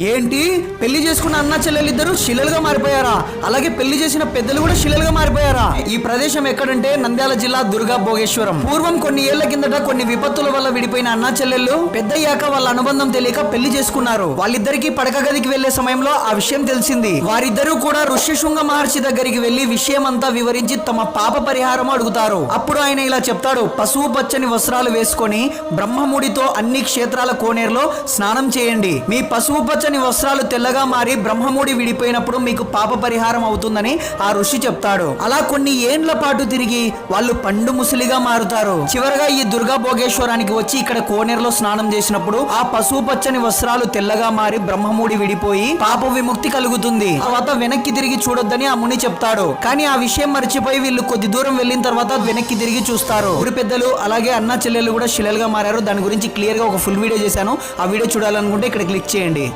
ఏంటి? పెళ్ళి చేసుకున్న అన్న చెల్లెలిద్దరు శిలలుగా మారిపోయారా? అలాగే పెళ్ళి చేసిన పెద్దలు కూడా శిలలుగా మారిపోయారా? ఈ ప్రదేశం ఎక్కడంటే నంద్యాల జిల్లా దుర్గా భోగేశ్వరం పూర్వం కొన్ని ఏళ్ళ కిందట కొన్ని విపత్తుల వల్ల విడిపోయిన అన్న చెల్లెళ్ళు పెద్దయ్యాక వాళ్ళ అనుబంధం తెలియక పెళ్ళి చేసుకున్నారు. వాళ్ళిద్దరికి పడక గదికి వెళ్ళే సమయంలో ఆ విషయం తెలిసింది. వారిద్దరూ కూడా ఋష్యశృంగ మహర్షి దగ్గరికి వెళ్ళి విషయం అంతా వివరించి తమ పాప పరిహారం అడుగుతారు. అప్పుడు ఆయన ఇలా చెప్తాడు. పశువు పచ్చని వస్త్రాలు వేసుకొని బ్రహ్మముడితో అన్ని క్షేత్రాల కోనేరులో స్నానం చేయండి. మీ పశువు పచ్చ పచ్చని వస్త్రాలు తెల్లగా మారి బ్రహ్మముడి విడిపోయినప్పుడు మీకు పాప పరిహారం అవుతుందని ఆ ఋషి చెప్తాడు. అలా కొన్ని ఏండ్ల పాటు తిరిగి వాళ్ళు పండు ముసలిగా మారుతారు. చివరగా ఈ దుర్గా భోగేశ్వరానికి వచ్చి ఇక్కడ కోనేరులో స్నానం చేసినప్పుడు ఆ పశువు పచ్చని వస్త్రాలు తెల్లగా మారి బ్రహ్మముడి విడిపోయి పాప విముక్తి కలుగుతుంది. తర్వాత వెనక్కి తిరిగి చూడొద్దని ఆ ముని చెప్తాడు. కానీ ఆ విషయం మర్చిపోయి వీళ్ళు కొద్ది దూరం వెళ్ళిన తర్వాత వెనక్కి తిరిగి చూస్తారు. ఊరి పెద్దలు అలాగే అన్న చెల్లెలు కూడా శిలలుగా మారారు. దాని గురించి క్లియర్గా ఒక ఫుల్ వీడియో చేశాను. ఆ వీడియో చూడాలనుకుంటే ఇక్కడ క్లిక్ చేయండి.